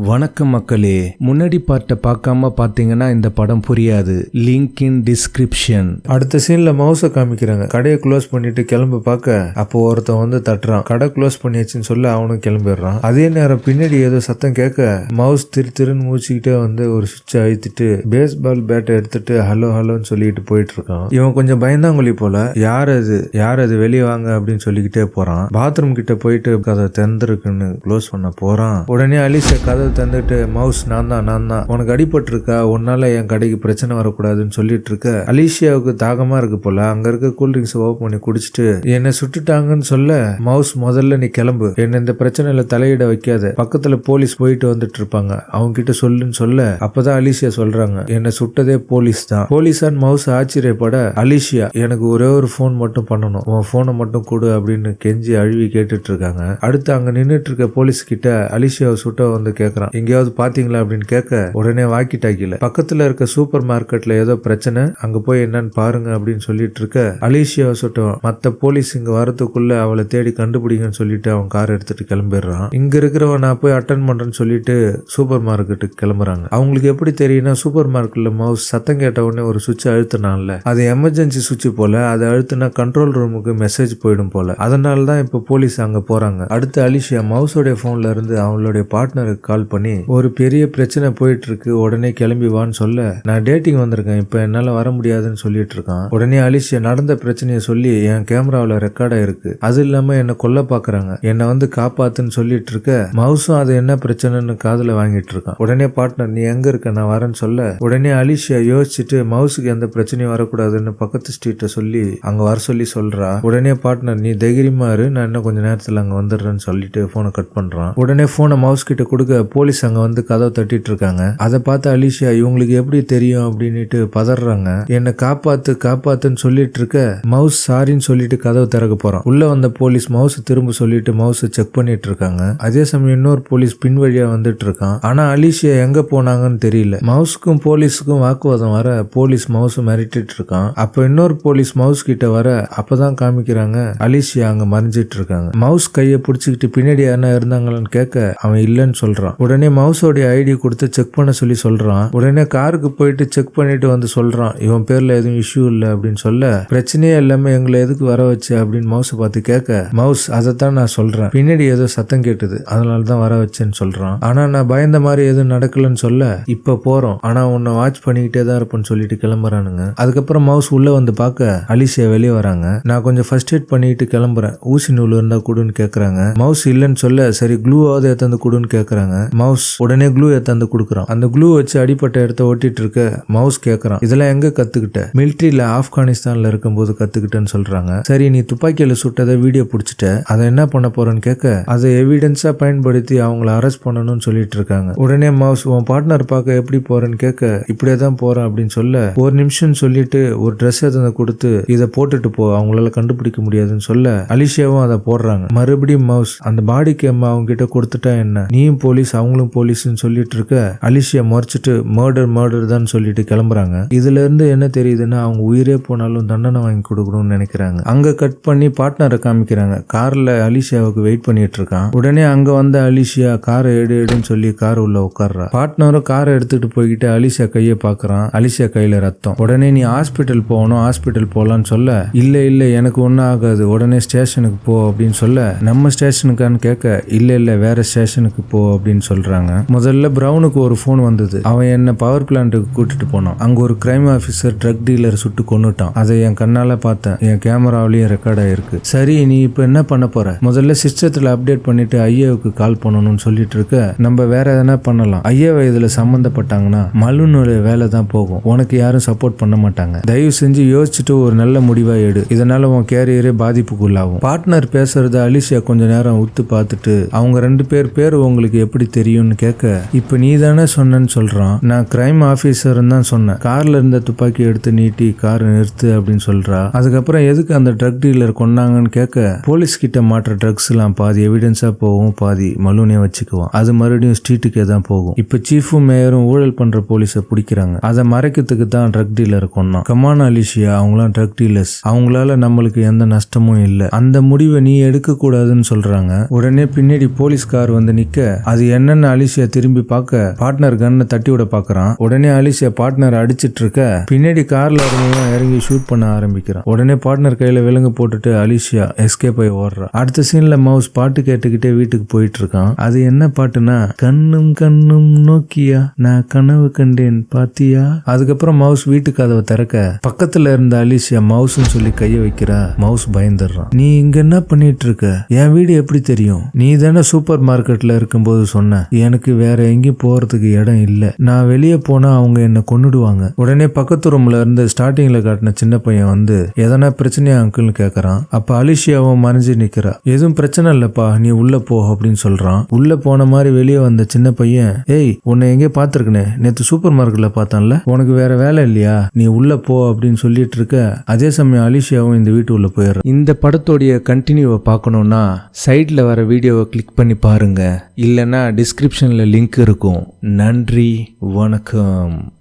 வணக்கம் மக்களே முன்னாடி பார்ட்ட பார்க்காம பார்த்தீங்கன்னா இந்த படம் புரியாது. லிங்க் இன் டிஸ்கிரிப்ஷன் அடுத்த சீன்ல மவுஸை காமிக்கிறாங்க. கடையை க்ளோஸ் பண்ணிட்டு கிளம்ப பார்க்க. அப்போ ஒருத்தன் வந்து தட்டுறான். கடை க்ளோஸ் பண்ணியாச்சுன்னு சொல்ல அவனும் கிளம்பிடுறான். அதே நேரம் பின்னாடி ஏதோ சத்தம் கேட்க மவுஸ் திரு திருன்னு மூச்சுக்கிட்டே வந்து ஒரு சுவிட்ச் அழுத்திட்டு பேஸ்பால் பேட்டை எடுத்துட்டு ஹலோ ஹலோன்னு சொல்லிட்டு போயிட்டு இருக்கான் இவன் கொஞ்சம் பயந்தாங்குழி போல யார் அது? யார் அது? வெளியே வாங்க அப்படின்னு சொல்லிக்கிட்டே போறான். பாத்ரூம் கிட்ட போயிட்டு கதை திறந்துருக்குன்னு க்ளோஸ் பண்ண போறான். உடனே அலிசா ஏதாவது தந்துட்டு மவுஸ் நான் தான் நான் தான் உனக்கு அடிபட்டிருக்கா? உன்னால என் கடைக்கு பிரச்சனை வரக்கூடாதுன்னு சொல்லிட்டு இருக்க. அலிஷியாவுக்கு தாகமா இருக்கு போல. அங்க இருக்க கூல்ட்ரிங்க்ஸ் ஓப்பன் பண்ணி குடிச்சிட்டு என்னை சுட்டுட்டாங்கன்னு சொல்ல மவுஸ் முதல்ல நீ கிளம்பு. என்ன இந்த பிரச்சனையில தலையிட வைக்காத. பக்கத்துல போலீஸ் போயிட்டு வந்துட்டு இருப்பாங்க. அவங்க கிட்ட சொல்லுன்னு சொல்ல அப்பதான் அலிஷியா சொல்றாங்க. என்னை சுட்டதே போலீஸ் தான். போலீஸான் மவுஸ் ஆச்சரியப்பட அலிஷியா எனக்கு ஒரே ஒரு ஃபோன் மட்டும் பண்ணணும். உன் போனை மட்டும் கொடு அப்படின்னு கெஞ்சி அழுவி கேட்டுட்டு இருக்காங்க. அடுத்து அங்க நின்றுட்டு இருக்க போலீஸ் கிட்ட அலிஷியாவை சுட்ட வந்து இருக்கிறான் எங்கேயாவது பாத்தீங்களா அப்படின்னு கேட்க உடனே வாக்கி டாக்கில பக்கத்துல இருக்க சூப்பர் மார்க்கெட்ல ஏதோ பிரச்சனை அங்க போய் என்னன்னு பாருங்க அப்படின்னு சொல்லிட்டு இருக்க அலிஷியாவை சுட்டவன். மத்த போலீஸ் இங்க வரதுக்குள்ள அவளை தேடி கண்டுபிடிங்கன்னு சொல்லிட்டு அவன் கார் எடுத்துட்டு கிளம்பிடுறான். இங்க இருக்கிறவன் நான் போய் அட்டன் பண்றேன்னு சொல்லிட்டு சூப்பர் மார்க்கெட்டுக்கு கிளம்புறாங்க. அவங்களுக்கு எப்படி தெரியும்னா சூப்பர் மார்க்கெட்ல மவுஸ் சத்தம் கேட்ட உடனே ஒரு சுவிட்ச் அழுத்தினான்ல. அது எமர்ஜென்சி சுவிட்ச் போல அதை அழுத்தினா கண்ட்ரோல் ரூமுக்கு மெசேஜ் போயிடும் போல. அதனால தான் இப்போ போலீஸ் அங்க போறாங்க. அடுத்து அலிஷியா மவுஸோடைய போன்ல இருந்து அவங்களுடைய பார்ட்னருக்கு கால் பண்ணி ஒரு பெரிய பிரச்சனை போயிட்டு இருக்கு உடனே கிளம்பி வான்னு சொல்ல நான் டேட்டிங் வந்திருக்கேன் இப்போ என்னால் வர முடியாதுன்னு சொல்லிட்டு இருக்கான் உடனே அலிஷியா நடந்த பிரச்சனையை சொல்லி என் கேமராவில் ரெக்கார்டாக இருக்கு அது இல்லாமல் என்னை கொல்ல பார்க்குறாங்க என்னை வந்து காப்பாத்துன்னு சொல்லிட்டு இருக்க மவுஸும் அது என்ன பிரச்சனைன்னு காதில் வாங்கிட்டு இருக்கான் உடனே பார்ட்னர் நீ எங்கே இருக்க? நான் வரேன்னு சொல்ல. உடனே அலிஷியா யோசிச்சுட்டு மவுஸுக்கு எந்த பிரச்சனையும் வரக்கூடாதுன்னு பக்கத்து ஸ்ட்ரீட்டை சொல்லி அங்கே வர சொல்லி சொல்கிறா உடனே பார்ட்னர் நீ தைரியமா இரு நான் இன்னும் கொஞ்சம் நேரத்தில் அங்கே வந்துடுறேன்னு சொல்லிட்டு ஃபோனை கட் பண்ணுறான் உடனே ஃபோனை மவுஸ் கிட்ட கொடுக்க போலீஸ் அங்கே வந்து கதவை தட்டிட்டு இருக்காங்க அதை பார்த்து அலிஷியா இவங்களுக்கு எப்படி தெரியும்? அப்படின்ட்டு பதறாங்க. என்னை காப்பாத்து காப்பாத்துன்னு சொல்லிட்டு இருக்க மவுஸ் சாரின்னு சொல்லிட்டு கதவை திறக்க போறான். உள்ள வந்த போலீஸ் மவுஸ் திரும்ப சொல்லிட்டு மவுஸ் செக் பண்ணிட்டு இருக்காங்க அதே சமயம் இன்னொரு போலீஸ் பின் வழியா வந்துட்டு இருக்கான் ஆனா அலிஷியா எங்க போனாங்கன்னு தெரியல. மவுஸுக்கும் போலீஸுக்கும் வாக்குவாதம் வர போலீஸ் மவுஸ் மிரட்டிட்டு இருக்கான் அப்ப இன்னொரு போலீஸ் மவுஸ் கிட்ட வர அப்பதான் காமிக்கிறாங்க. அலிஷியா அங்க மறைஞ்சிட்டு இருக்காங்க மவுஸ் கையை பிடிச்சிக்கிட்டு பின்னாடி யாருன்னா இருந்தாங்களான்னு கேட்க அவன் இல்லைன்னு சொல்றான். உடனே மவுஸோடைய ஐடி கொடுத்து செக் பண்ண சொல்லி சொல்கிறான் உடனே காருக்கு போயிட்டு செக் பண்ணிட்டு வந்து சொல்கிறான் இவன் பேரில் எதுவும் இஷ்யூ இல்லை அப்படின்னு சொல்ல பிரச்சனையே இல்லாமல் எங்களை எதுக்கு வர வச்சு அப்படின்னு மவுஸை பார்த்து கேட்க மவுஸ் அதைத்தான் நான் சொல்கிறேன் பின்னாடி ஏதோ சத்தம் கேட்டுது. அதனால தான் வர வச்சேன்னு சொல்கிறான் ஆனால் நான் பயந்த மாதிரி எதுவும் நடக்கலன்னு சொல்ல இப்போ போகிறோம் ஆனால் உன்னை வாட்ச் பண்ணிக்கிட்டே தான் இருப்பேன்னு சொல்லிட்டு கிளம்புறானுங்க. அதுக்கப்புறம் மவுஸ் உள்ளே வந்து பார்க்க அலிசியா வெளியே வராங்க. நான் கொஞ்சம் ஃபர்ஸ்ட் எய்ட் பண்ணிட்டு கிளம்புறேன். ஊசி நூல் இருந்தால் கொடுன்னு கேட்குறாங்க மவுஸ் இல்லைன்னு சொல்ல சரி க்ளூவாவது எடுத்து கொடுன்னு கேட்குறாங்க மவுஸ் உடனே க்ளூ எடுத்து கொடுக்குறான். அந்த க்ளூ வச்சு அடிப்பட்ட இடத்த ஓட்டிட்டு இருக்க மவுஸ் கேட்கறான் இதெல்லாம் எங்க கத்துக்கிட்ட? மிலிட்ரியில ஆப்கானிஸ்தான்ல இருக்கும்போது கத்துக்கிட்டேன்னு சொல்றாங்க. சரி நீ துப்பாக்கியில சுட்டதை வீடியோ பிடிச்சிட்ட. அதை என்ன பண்ண போறேன்னு கேட்க அதை எவிடன்ஸா பயன்படுத்தி அவங்கள அரெஸ்ட் பண்ணணும்னு சொல்லிட்டு இருக்காங்க உடனே மவுஸ் உன் பார்ட்னர் பார்க்க எப்படி போறேன்னு கேட்க இப்படியே தான் போறேன் அப்படின்னு சொல்ல ஒரு நிமிஷம் சொல்லிட்டு ஒரு ட்ரெஸ் எடுத்து கொடுத்து இதை போட்டுட்டு போ. அவங்களால கண்டுபிடிக்க முடியாதுன்னு சொல்ல அலிஷியாவும் அதை போடுறாங்க. மறுபடியும் மவுஸ் அந்த பாடி கேம் அவங்க கிட்ட கொடுத்துட்டா என்ன? நீயும் போலீஸ் அவங்களும் போலீஸ்ன்னு சொல்லிட்டு இருக்க அலிஷியா மறைச்சிட்டு மர்டர் மர்டர் தான் சொல்லிட்டு கிளம்புறாங்க. இதுல இருந்து என்ன தெரியுதுன்னா அவங்க உயிரே போனாலும் தண்டனை வாங்கி கொடுக்கணும்னு நினைக்கிறாங்க. அங்க கட் பண்ணி பார்ட்னரை காமிக்கிறாங்க. கார்ல அலிஷியாவுக்கு வெயிட் பண்ணிட்டு இருக்கான் உடனே அங்க வந்த அலிஷியா காரை எடு எடுன்னு சொல்லி கார் உள்ள உட்கார்றா பார்ட்னரும் காரை எடுத்துட்டு போய்கிட்டு அலிஷியா கையை பாக்குறான் அலிஷியா கையில ரத்தம். உடனே நீ ஹாஸ்பிட்டல் போகணும் ஹாஸ்பிட்டல் போகலான்னு சொல்ல. இல்ல இல்ல எனக்கு ஒன்றும் ஆகாது. உடனே ஸ்டேஷனுக்கு போ அப்படின்னு சொல்ல. நம்ம ஸ்டேஷனுக்கான்னு கேட்க. இல்ல இல்ல வேற ஸ்டேஷனுக்கு போ அப்படின்னு சொல்றாங்க. முதல்ல பிரவுனுக்கு ஒரு ஃபோன் வந்தது. அவன் என்ன பவர் பிளான்ட்டுக்கு கூட்டிட்டு போனான். அங்க ஒரு கிரைம் ஆஃபீஸர் ட்ரக் டீலர் சுட்டு கொண்டுட்டான் அதை என் கண்ணால பார்த்தேன். என் கேமராவிலயும் ரெக்கார்ட் ஆயிருக்கு. சரி நீ இப்போ என்ன பண்ண போற? முதல்ல சிஸ்டத்துல அப்டேட் பண்ணிட்டு ஐயாவுக்கு கால் பண்ணணும்னு சொல்லிட்டு இருக்க. நம்ம வேற எதனா பண்ணலாம். ஐயாவை இதுல சம்மந்தப்பட்டாங்கன்னா மலுனுடைய வேலை தான் போகும். உனக்கு யாரும் சப்போர்ட் பண்ண மாட்டாங்க. தயவு செஞ்சு யோசிச்சுட்டு ஒரு நல்ல முடிவா எடு. இதனால உன் கேரியரே பாதிப்புக்குள்ளாகும். பார்ட்னர் பேசுறத அலிசியா கொஞ்ச நேரம் உத்து பார்த்துட்டு அவங்க ரெண்டு பேர் பேர் உங்களுக்கு எப்படி தெரியும்னு கேட்க இப்ப நீ தானே சொன்னேன்னு சொல்றான். நான் கிரைம் ஆபீசர் தான் சொன்னேன். கார்ல இருந்த துப்பாக்கி எடுத்து நீட்டி கார் நிறுத்து அப்படின்னு சொல்றா. அதுக்கப்புறம் எதுக்கு அந்த ட்ரக் டீலர் கொன்னாங்கன்னு கேட்க போலீஸ் கிட்ட மாற்ற ட்ரக்ஸ் எல்லாம் பாதி எவிடன்ஸா போகும் பாதி மலூனே வச்சுக்குவான். அது மறுபடியும் ஸ்ட்ரீட்டுக்கே தான் போகும். இப்ப சீஃபும் மேயரும் ஊழல் பண்ற போலீஸை பிடிக்கிறாங்க. அதை மறைக்கிறதுக்கு தான் ட்ரக் டீலர் கொன்னான். கமான் அலிஷியா அவங்களாம் ட்ரக் டீலர்ஸ் அவங்களால நம்மளுக்கு எந்த நஷ்டமும் இல்லை. அந்த முடிவை நீ எடுக்க கூடாதுன்னு சொல்றாங்க. உடனே பின்னாடி போலீஸ் கார் வந்து நிக்க அது என்ன என்னென்ன அலிசியா திரும்பி பார்க்க பார்ட்னர் கன்னை தட்டி விட பாக்குறான் உடனே அலிசியா பார்ட்னர் அடிச்சிட்டு இருக்க பின்னாடி கார்ல இருந்தவன் இறங்கி ஷூட் பண்ண ஆரம்பிக்கிறான். உடனே பார்ட்னர் கையில விலங்கு போட்டுட்டு அலிசியா எஸ்கேப் ஆகி ஓடுறா. அடுத்த சீன்ல மவுஸ் பாட்டு கேட்டுக்கிட்டே வீட்டுக்கு போயிட்டு இருக்கான். அது என்ன பாட்டுனா கண்ணும் கண்ணும் நோக்கியா நான் கனவு கண்டேன் பாத்தியா? அதுக்கப்புறம் மவுஸ் வீட்டு கதவை திறக்க பக்கத்துல இருந்த அலிசியா மவுஸ்ன்னு சொல்லி கையை வைக்கிறா. மவுஸ் பயந்துடுறான். நீ இங்க என்ன பண்ணிட்டு இருக்க? என் வீடு எப்படி தெரியும்? நீ தானே சூப்பர் மார்க்கெட்ல இருக்கும்போது சொன்ன எனக்கு வேற எங்கேயும் போறதுக்கு இடம் இல்ல. நான் வெளியே போனா அவங்க என்ன கொண்டுடுவாங்க உடனே பக்கத்து ரூம்ல இருந்து ஸ்டார்டிங்ல காட்டின சின்ன பையன் வந்து எதனா பிரச்சனையா அங்கிள்னு கேக்குறான். அப்ப அலிஷியாவும் மறைஞ்சு நிக்கிறா. எதுவும் பிரச்சனை இல்லப்பா நீ உள்ள போ அப்படின்னு சொல்றான். உள்ள போன மாதிரி வெளியே வந்த சின்ன பையன் ஏய் உன்னை எங்கேயோ பார்த்திருக்கனே. நேத்து சூப்பர் மார்க்கெட்ல பார்த்தான்ல. உனக்கு வேற வேலை இல்லையா? நீ உள்ள போ அப்படின்னு சொல்லிட்டு இருக்க அதே சமயம் அலிஷியாவும் இந்த வீட்டு உள்ள போயிடுறான். இந்த படத்தோடைய கண்டினியூவை பார்க்கணும்னா சைட்ல வர வீடியோவை கிளிக் பண்ணி பாருங்க. இல்லைன்னா டிஸ்கிரிப்ஷனில் லிங்க் இருக்கும். நன்றி வணக்கம்.